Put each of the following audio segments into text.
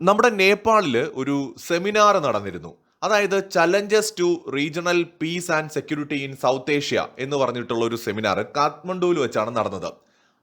നമ്മുടെ നേപ്പാളിൽ ഒരു സെമിനാർ നടന്നിരുന്നു. അതായത് challenges to regional peace and security in South Asia എന്ന് പറഞ്ഞിട്ടുള്ള ഒരു സെമിനാർ കാഠ്മണ്ഡുവിൽ വെച്ചാണ് നടന്നത്.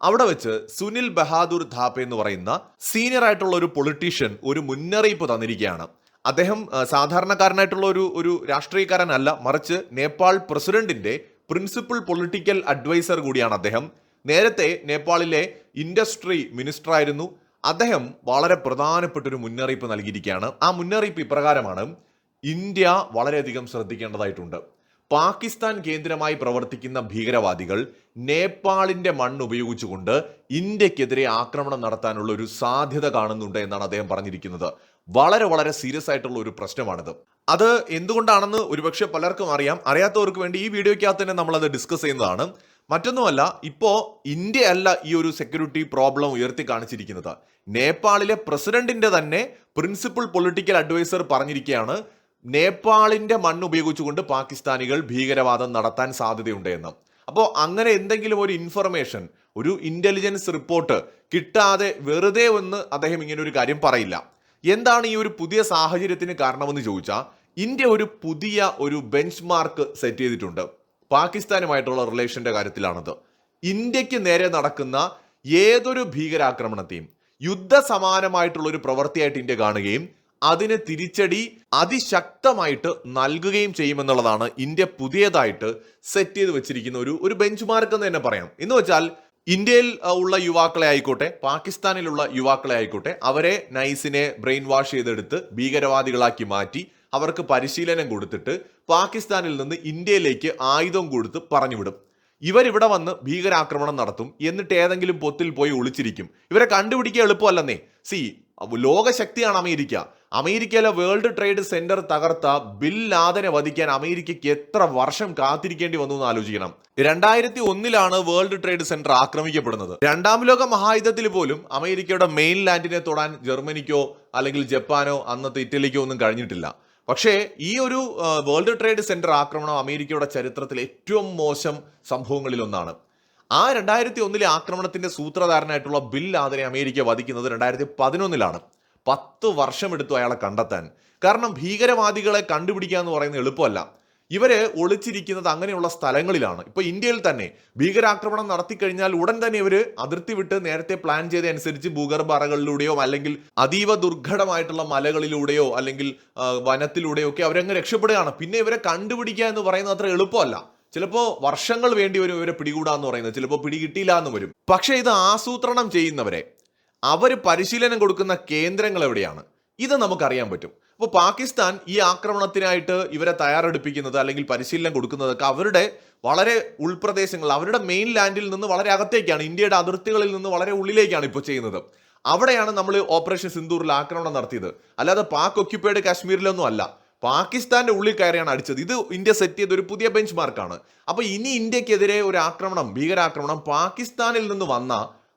അവിടെ വെച്ച് സുനിൽ ബഹാദൂർ ധാപ്പെ എന്ന് പറയുന്ന സീനിയർ ആയിട്ടുള്ള ഒരു പൊളിറ്റീഷ്യൻ ഒരു മുന്നറിയിപ്പ് തന്നിരിക്കുകയാണ്. അദ്ദേഹം സാധാരണക്കാരനായിട്ടുള്ള ഒരു ഒരു രാഷ്ട്രീയക്കാരനല്ല മറിച്ച് നേപ്പാൾ പ്രസിഡന്റിന്റെ പ്രിൻസിപ്പൽ പൊളിറ്റിക്കൽ അഡ്വൈസർ കൂടിയാണ് അദ്ദേഹം. നേരത്തെ നേപ്പാളിലെ ഇൻഡസ്ട്രി മിനിസ്റ്റർ ആയിരുന്നു. അദ്ദേഹം വളരെ പ്രധാനപ്പെട്ട ഒരു മുന്നറിയിപ്പ് നൽകിയിരിക്കുകയാണ്. ആ മുന്നറിയിപ്പ് ഇപ്രകാരമാണ്. ഇന്ത്യ വളരെയധികം ശ്രദ്ധിക്കേണ്ടതായിട്ടുണ്ട്. പാകിസ്ഥാൻ കേന്ദ്രമായി പ്രവർത്തിക്കുന്ന ഭീകരവാദികൾ നേപ്പാളിന്റെ മണ്ണ് ഉപയോഗിച്ചുകൊണ്ട് ഇന്ത്യക്കെതിരെ ആക്രമണം നടത്താനുള്ള ഒരു സാധ്യത കാണുന്നുണ്ട് എന്നാണ് അദ്ദേഹം പറഞ്ഞിരിക്കുന്നത്. വളരെ വളരെ സീരിയസ് ആയിട്ടുള്ള ഒരു പ്രശ്നമാണിത്. അത് എന്തുകൊണ്ടാണെന്ന് ഒരുപക്ഷെ പലർക്കും അറിയാം. അറിയാത്തവർക്ക് വേണ്ടി ഈ വീഡിയോയ്ക്കകത്ത് തന്നെ നമ്മളത് ഡിസ്കസ് ചെയ്യുന്നതാണ്. മറ്റൊന്നുമല്ല ഇപ്പോൾ ഇന്ത്യ അല്ല ഈ ഒരു സെക്യൂരിറ്റി പ്രോബ്ലം ഉയർത്തി കാണിച്ചിരിക്കുന്നത്. നേപ്പാളിലെ പ്രസിഡന്റിന്റെ തന്നെ പ്രിൻസിപ്പൽ പൊളിറ്റിക്കൽ അഡ്വൈസർ പറഞ്ഞിരിക്കുകയാണ് നേപ്പാളിന്റെ മണ്ണ് ഉപയോഗിച്ചുകൊണ്ട് പാകിസ്ഥാനികൾ ഭീകരവാദം നടത്താൻ സാധ്യതയുണ്ട് എന്ന് അപ്പോൾ അങ്ങനെ എന്തെങ്കിലും ഒരു ഇൻഫർമേഷൻ ഒരു ഇന്റലിജൻസ് റിപ്പോർട്ട് കിട്ടാതെ വെറുതെ ഒന്ന് അദ്ദേഹം ഇങ്ങനെ ഒരു കാര്യം പറയില്ല. എന്താണ് ഈ ഒരു പുതിയ സാഹചര്യത്തിന് കാരണമെന്ന് ചോദിച്ചാൽ ഇന്ത്യ ഒരു പുതിയ ഒരു ബെഞ്ച് മാർക്ക് സെറ്റ് ചെയ്തിട്ടുണ്ട്. പാകിസ്ഥാനുമായിട്ടുള്ള റിലേഷന്റെ കാര്യത്തിലാണത്. ഇന്ത്യയ്ക്ക് നേരെ നടക്കുന്ന ഏതൊരു ഭീകരാക്രമണത്തെയും യുദ്ധസമാനമായിട്ടുള്ള ഒരു പ്രവൃത്തിയായിട്ട് ഇന്ത്യ കാണുകയും അതിന് തിരിച്ചടി അതിശക്തമായിട്ട് നൽകുകയും ചെയ്യുമെന്നുള്ളതാണ് ഇന്ത്യ പുതിയതായിട്ട് സെറ്റ് ചെയ്ത് വെച്ചിരിക്കുന്ന ഒരു ഒരു ബെഞ്ച് മാർക്ക് എന്ന് തന്നെ പറയാം. എന്ന് വെച്ചാൽ ഇന്ത്യയിൽ ഉള്ള യുവാക്കളെ ആയിക്കോട്ടെ പാകിസ്ഥാനിലുള്ള യുവാക്കളെ ആയിക്കോട്ടെ അവരെ നൈസിനെ ബ്രെയിൻ വാഷ് ചെയ്തെടുത്ത് ഭീകരവാദികളാക്കി മാറ്റി അവർക്ക് പരിശീലനം കൊടുത്തിട്ട് പാകിസ്ഥാനിൽ നിന്ന് ഇന്ത്യയിലേക്ക് ആയുധം കൊടുത്ത് പറഞ്ഞുവിടും. ഇവരിവിടെ വന്ന് ഭീകരാക്രമണം നടത്തും. എന്നിട്ട് ഏതെങ്കിലും പൊത്തിൽ പോയി ഒളിച്ചിരിക്കും. ഇവരെ കണ്ടുപിടിക്കുക എളുപ്പമല്ലെന്നേ. സി ലോകശക്തിയാണ് അമേരിക്ക. അമേരിക്കയിലെ വേൾഡ് ട്രേഡ് സെന്റർ തകർത്ത ബിൽ ലാദനെ വധിക്കാൻ അമേരിക്കയ്ക്ക് എത്ര വർഷം കാത്തിരിക്കേണ്ടി വന്നു എന്ന് ആലോചിക്കണം. രണ്ടായിരത്തി ഒന്നിലാണ് വേൾഡ് ട്രേഡ് സെന്റർ ആക്രമിക്കപ്പെടുന്നത്. രണ്ടാം ലോക മഹായുദ്ധത്തിൽ പോലും അമേരിക്കയുടെ മെയിൻ ലാൻഡിനെ തൊടാൻ ജർമ്മനിക്കോ അല്ലെങ്കിൽ ജപ്പാനോ അന്നത്തെ ഇറ്റലിക്കോ ഒന്നും കഴിഞ്ഞിട്ടില്ല. പക്ഷേ ഈ ഒരു വേൾഡ് ട്രേഡ് സെന്റർ ആക്രമണം അമേരിക്കയുടെ ചരിത്രത്തിൽ ഏറ്റവും മോശം സംഭവങ്ങളിൽ ഒന്നാണ് ആ രണ്ടായിരത്തി ഒന്നിലെ ആക്രമണത്തിന്റെ സൂത്രധാരനായിട്ടുള്ള ബിൽ ലാദനെ അമേരിക്ക വധിക്കുന്നത് രണ്ടായിരത്തി പതിനൊന്നിലാണ് പത്ത് വർഷമെടുത്തു അയാളെ കണ്ടെത്താൻ. കാരണം ഭീകരവാദികളെ കണ്ടുപിടിക്കുക എന്ന് പറയുന്നത് എളുപ്പമല്ല. ഇവർ ഒളിച്ചിരിക്കുന്നത് അങ്ങനെയുള്ള സ്ഥലങ്ങളിലാണ്. ഇപ്പൊ ഇന്ത്യയിൽ തന്നെ ഭീകരാക്രമണം നടത്തി കഴിഞ്ഞാൽ ഉടൻ തന്നെ ഇവർ അതിർത്തി വിട്ട് നേരത്തെ പ്ലാൻ ചെയ്ത അനുസരിച്ച് ഭൂഗർഭ അറകളിലൂടെയോ അല്ലെങ്കിൽ അതീവ ദുർഘടമായിട്ടുള്ള മലകളിലൂടെയോ അല്ലെങ്കിൽ വനത്തിലൂടെയോ ഒക്കെ അവരങ്ങ് രക്ഷപ്പെടുകയാണ്. പിന്നെ ഇവരെ കണ്ടുപിടിക്കുക എന്ന് പറയുന്നത് അത്ര എളുപ്പമല്ല. ചിലപ്പോൾ വർഷങ്ങൾ വേണ്ടി വരും ഇവരെ പിടികൂടാന്ന് പറയുന്നത്. ചിലപ്പോൾ പിടികിട്ടിയില്ല എന്ന് വരും. പക്ഷേ ഇത് ആസൂത്രണം ചെയ്യുന്നവരെ അവർ പരിശീലനം കൊടുക്കുന്ന കേന്ദ്രങ്ങൾ എവിടെയാണ്? ഇത് നമുക്കറിയാൻ പറ്റും. അപ്പോൾ പാകിസ്ഥാൻ ഈ ആക്രമണത്തിനായിട്ട് ഇവരെ തയ്യാറെടുപ്പിക്കുന്നത് അല്ലെങ്കിൽ പരിശീലനം കൊടുക്കുന്നതൊക്കെ അവരുടെ വളരെ ഉൾപ്രദേശങ്ങൾ അവരുടെ മെയിൻ ലാൻഡിൽ നിന്ന് വളരെ അകത്തേക്കാണ് ഇന്ത്യയുടെ അതിർത്തികളിൽ നിന്ന് വളരെ ഉള്ളിലേക്കാണ് ഇപ്പോൾ ചെയ്യുന്നത്. അവിടെയാണ് നമ്മൾ ഓപ്പറേഷൻ സിന്ദൂറിൽ ആക്രമണം നടത്തിയത്. അല്ലാതെ പാക് ഒക്യുപ്പൈഡ് കാശ്മീരിലൊന്നും അല്ല. പാകിസ്ഥാന്റെ ഉള്ളിൽ കയറിയാണ് അടിച്ചത്. ഇത് ഇന്ത്യ സെറ്റ് ചെയ്ത ഒരു പുതിയ ബെഞ്ച് മാർക്കാണ് അപ്പൊ ഇനി ഇന്ത്യക്കെതിരെ ഒരു ആക്രമണം ഭീകരാക്രമണം പാകിസ്ഥാനിൽ നിന്ന് വന്ന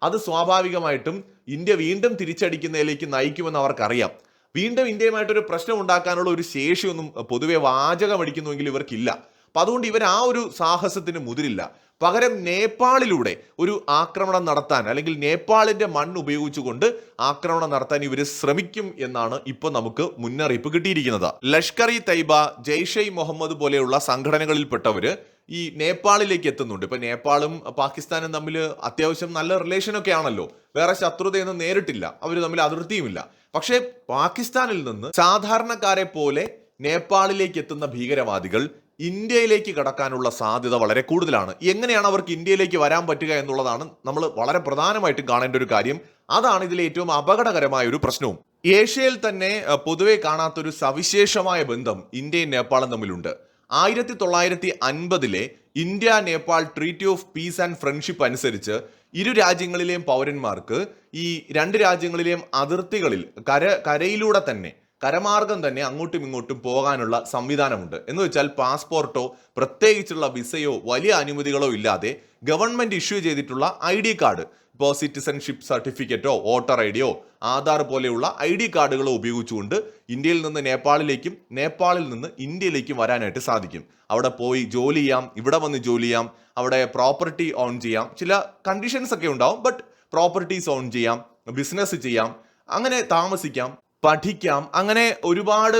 അത് സ്വാഭാവികമായിട്ടും ഇന്ത്യ വീണ്ടും തിരിച്ചടിക്കുന്നതിലേക്ക് നയിക്കുമെന്ന് അവർക്കറിയാം. വീണ്ടും ഇന്ത്യയുമായിട്ടൊരു പ്രശ്നം ഉണ്ടാക്കാനുള്ള ഒരു ശേഷിയൊന്നും പൊതുവെ വാചകമടിക്കുന്നുവെങ്കിൽ ഇവർക്കില്ല. അപ്പൊ അതുകൊണ്ട് ഇവർ ആ ഒരു സാഹസത്തിന് മുതിരില്ല. പകരം നേപ്പാളിലൂടെ ഒരു ആക്രമണം നടത്താൻ അല്ലെങ്കിൽ നേപ്പാളിന്റെ മണ്ണ് ഉപയോഗിച്ചുകൊണ്ട് ആക്രമണം നടത്താൻ ഇവർ ശ്രമിക്കും എന്നാണ് ഇപ്പോൾ നമുക്ക് മുന്നറിയിപ്പ് കിട്ടിയിരിക്കുന്നത്. ലഷ്കർ ഇ തൈബ ജെയ്ഷെ മുഹമ്മദ് പോലെയുള്ള സംഘടനകളിൽപ്പെട്ടവർ ഈ നേപ്പാളിലേക്ക് എത്തുന്നുണ്ട്. ഇപ്പം നേപ്പാളും പാകിസ്ഥാനും തമ്മിൽ അത്യാവശ്യം നല്ല റിലേഷനൊക്കെ ആണല്ലോ. വേറെ ശത്രുതയൊന്നും നേരിട്ടില്ല. അവർ തമ്മിൽ അതിർത്തിയുമില്ല. പക്ഷേ പാകിസ്ഥാനിൽ നിന്ന് സാധാരണക്കാരെ പോലെ നേപ്പാളിലേക്ക് എത്തുന്ന ഭീകരവാദികൾ ഇന്ത്യയിലേക്ക് കടക്കാനുള്ള സാധ്യത വളരെ കൂടുതലാണ്. എങ്ങനെയാണ് അവർക്ക് ഇന്ത്യയിലേക്ക് വരാൻ പറ്റുക എന്നുള്ളതാണ് നമ്മൾ വളരെ പ്രധാനമായിട്ടും കാണേണ്ട ഒരു കാര്യം. അതാണ് ഇതിലെ ഏറ്റവും അപകടകരമായ ഒരു പ്രശ്നവും. ഏഷ്യയിൽ തന്നെ പൊതുവെ കാണാത്തൊരു സവിശേഷമായ ബന്ധം ഇന്ത്യയും നേപ്പാളും തമ്മിലുണ്ട്. ആയിരത്തി തൊള്ളായിരത്തി അൻപതിലെ India Nepal treaty of peace and friendship അനുസരിച്ച് ഇരു രാജ്യങ്ങളിലെയും പൗരന്മാർക്ക് ഈ രണ്ട് രാജ്യങ്ങളിലെയും അതിർത്തികളിൽ കര കരയിലൂടെ തന്നെ കരമാർഗം തന്നെ അങ്ങോട്ടും ഇങ്ങോട്ടും പോകാനുള്ള സംവിധാനമുണ്ട്. എന്ന് വെച്ചാൽ പാസ്പോർട്ടോ പ്രത്യേകിച്ചുള്ള വിസയോ വലിയ അനുമതികളോ ഇല്ലാതെ ഗവൺമെന്റ് ഇഷ്യൂ ചെയ്തിട്ടുള്ള ഐ ഡി കാർഡ് ഇപ്പോൾ സിറ്റിസൺഷിപ്പ് സർട്ടിഫിക്കറ്റോ വോട്ടർ ഐ ഡിയോ ആധാർ പോലെയുള്ള ഐ ഡി കാർഡുകളോ ഉപയോഗിച്ചുകൊണ്ട് ഇന്ത്യയിൽ നിന്ന് നേപ്പാളിലേക്കും നേപ്പാളിൽ നിന്ന് ഇന്ത്യയിലേക്കും വരാനായിട്ട് സാധിക്കും. അവിടെ പോയി ജോലി ചെയ്യാം ഇവിടെ വന്ന് ജോലി ചെയ്യാം അവിടെ പ്രോപ്പർട്ടി ഓൺ ചെയ്യാം. ചില കണ്ടീഷൻസ് ഒക്കെ ഉണ്ടാവും ബട്ട് പ്രോപ്പർട്ടീസ് ഓൺ ചെയ്യാം ബിസിനസ് ചെയ്യാം അങ്ങനെ താമസിക്കാം. പഠിക്കാം. അങ്ങനെ ഒരുപാട്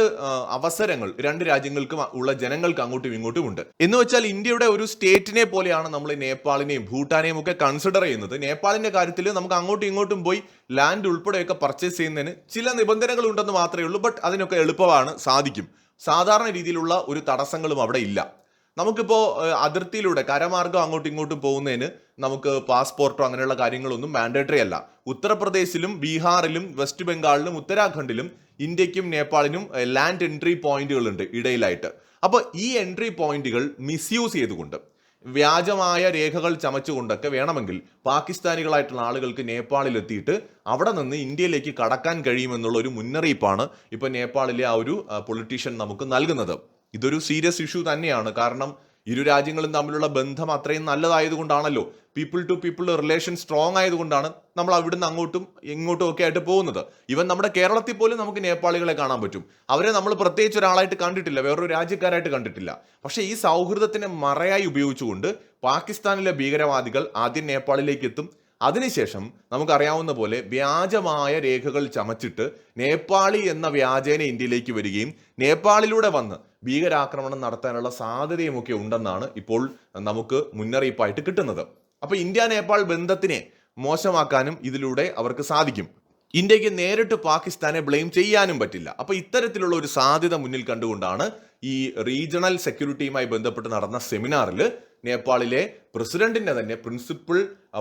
അവസരങ്ങൾ രണ്ട് രാജ്യങ്ങൾക്കും ഉള്ള ജനങ്ങൾക്ക് അങ്ങോട്ടും ഇങ്ങോട്ടും ഉണ്ട്. എന്ന് വെച്ചാൽ ഇന്ത്യയുടെ ഒരു സ്റ്റേറ്റിനെ പോലെയാണ് നമ്മൾ നേപ്പാളിനെയും ഭൂട്ടാനെയും ഒക്കെ കൺസിഡർ ചെയ്യുന്നത്. നേപ്പാളിന്റെ കാര്യത്തിൽ നമുക്ക് അങ്ങോട്ടും ഇങ്ങോട്ടും പോയി ലാൻഡ് ഉൾപ്പെടെയൊക്കെ പർച്ചേസ് ചെയ്യുന്നതിന് ചില നിബന്ധനകൾ ഉണ്ടെന്ന് മാത്രമേ ഉള്ളൂ. ബട്ട് അതിനൊക്കെ എളുപ്പമാണ് സാധിക്കും. സാധാരണ രീതിയിലുള്ള ഒരു തടസ്സങ്ങളും അവിടെ ഇല്ല. നമുക്കിപ്പോൾ അതിർത്തിയിലൂടെ കരമാർഗം അങ്ങോട്ടും ഇങ്ങോട്ടും പോകുന്നതിന് നമുക്ക് പാസ്പോർട്ടോ അങ്ങനെയുള്ള കാര്യങ്ങളൊന്നും മാൻഡേറ്ററി അല്ല. ഉത്തർപ്രദേശിലും ബീഹാറിലും വെസ്റ്റ് ബംഗാളിലും ഉത്തരാഖണ്ഡിലും ഇന്ത്യക്കും നേപ്പാളിനും ലാൻഡ് എൻട്രി പോയിന്റുകളുണ്ട് ഇടയിലായിട്ട്. അപ്പോൾ ഈ എൻട്രി പോയിന്റുകൾ മിസ്യൂസ് ചെയ്തുകൊണ്ട് വ്യാജമായ രേഖകൾ ചമച്ചുകൊണ്ടൊക്കെ വേണമെങ്കിൽ പാകിസ്ഥാനികളായിട്ടുള്ള ആളുകൾക്ക് നേപ്പാളിൽ എത്തിയിട്ട് അവിടെ നിന്ന് ഇന്ത്യയിലേക്ക് കടക്കാൻ കഴിയുമെന്നുള്ള ഒരു മുന്നറിയിപ്പാണ് ഇപ്പോൾ നേപ്പാളിലെ ആ ഒരു പൊളിറ്റീഷ്യൻ നമുക്ക് നൽകുന്നത്. ഇതൊരു സീരിയസ് ഇഷ്യൂ തന്നെയാണ്. കാരണം ഇരു രാജ്യങ്ങളും തമ്മിലുള്ള ബന്ധം അത്രയും നല്ലതായതുകൊണ്ടാണല്ലോ. People to people relation strong ആയതുകൊണ്ടാണ് നമ്മൾ അവിടുന്ന് അങ്ങോട്ടും ഇങ്ങോട്ടും ഒക്കെ ആയിട്ട് പോകുന്നത്. ഇവൻ നമ്മുടെ കേരളത്തിൽ പോലും നമുക്ക് നേപ്പാളികളെ കാണാൻ പറ്റും. അവരെ നമ്മൾ പ്രത്യേകിച്ച് ഒരാളായിട്ട് കണ്ടിട്ടില്ല വേറൊരു രാജ്യക്കാരായിട്ട് കണ്ടിട്ടില്ല. പക്ഷെ ഈ സൗഹൃദത്തിനെ മറയായി ഉപയോഗിച്ചുകൊണ്ട് പാകിസ്ഥാനിലെ ഭീകരവാദികൾ ആദ്യം നേപ്പാളിലേക്ക് എത്തും. അതിനുശേഷം നമുക്കറിയാവുന്ന പോലെ വ്യാജമായ രേഖകൾ ചമച്ചിട്ട് നേപ്പാളി എന്ന വ്യാജേന ഇന്ത്യയിലേക്ക് വരികയും നേപ്പാളിലൂടെ വന്ന് ഭീകരാക്രമണം നടത്താനുള്ള സാധ്യതയുമൊക്കെ ഉണ്ടെന്നാണ് ഇപ്പോൾ നമുക്ക് മുന്നറിയിപ്പായിട്ട് കിട്ടുന്നത്. അപ്പോൾ ഇന്ത്യ നേപ്പാൾ ബന്ധത്തിനെ മോശമാക്കാനും ഇതിലൂടെ അവർക്ക് സാധിക്കും. ഇന്ത്യയ്ക്ക് നേരിട്ട് പാകിസ്ഥാനെ ബ്ലെയിം ചെയ്യാനും പറ്റില്ല. അപ്പോൾ ഇത്തരത്തിലുള്ള ഒരു സാധ്യത മുന്നിൽ കണ്ടുകൊണ്ടാണ് ഈ റീജിയണൽ സെക്യൂരിറ്റിയുമായി ബന്ധപ്പെട്ട് നടന്ന സെമിനാറിൽ നേപ്പാളിലെ പ്രസിഡന്റിന്റെ തന്നെ പ്രിൻസിപ്പൽ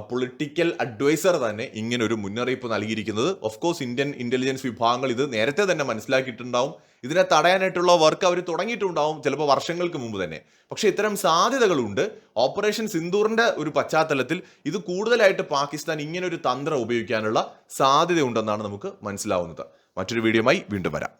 പൊളിറ്റിക്കൽ അഡ്വൈസർ തന്നെ ഇങ്ങനെ ഒരു മുന്നറിയിപ്പ് നൽകിയിരിക്കുന്നത്. ഓഫ് കോഴ്സ് ഇന്ത്യൻ ഇന്റലിജൻസ് വിഭാഗങ്ങൾ ഇത് നേരത്തെ തന്നെ മനസ്സിലാക്കിയിട്ടുണ്ടാവും. ഇതിനെ തടയാനായിട്ടുള്ള വർക്ക് അവർ തുടങ്ങിയിട്ടുണ്ടാവും ചിലപ്പോൾ വർഷങ്ങൾക്ക് മുമ്പ് തന്നെ. പക്ഷേ ഇത്തരം സാധ്യതകളുണ്ട്. ഓപ്പറേഷൻ സിന്ദൂറിന്റെ ഒരു പശ്ചാത്തലത്തിൽ ഇത് കൂടുതലായിട്ട് പാകിസ്ഥാൻ ഇങ്ങനെ ഒരു തന്ത്രം ഉപയോഗിക്കാനുള്ള സാധ്യതയുണ്ടെന്നാണ് നമുക്ക് മനസ്സിലാവുന്നത്. മറ്റൊരു വീഡിയോയുമായി വീണ്ടും വരാം.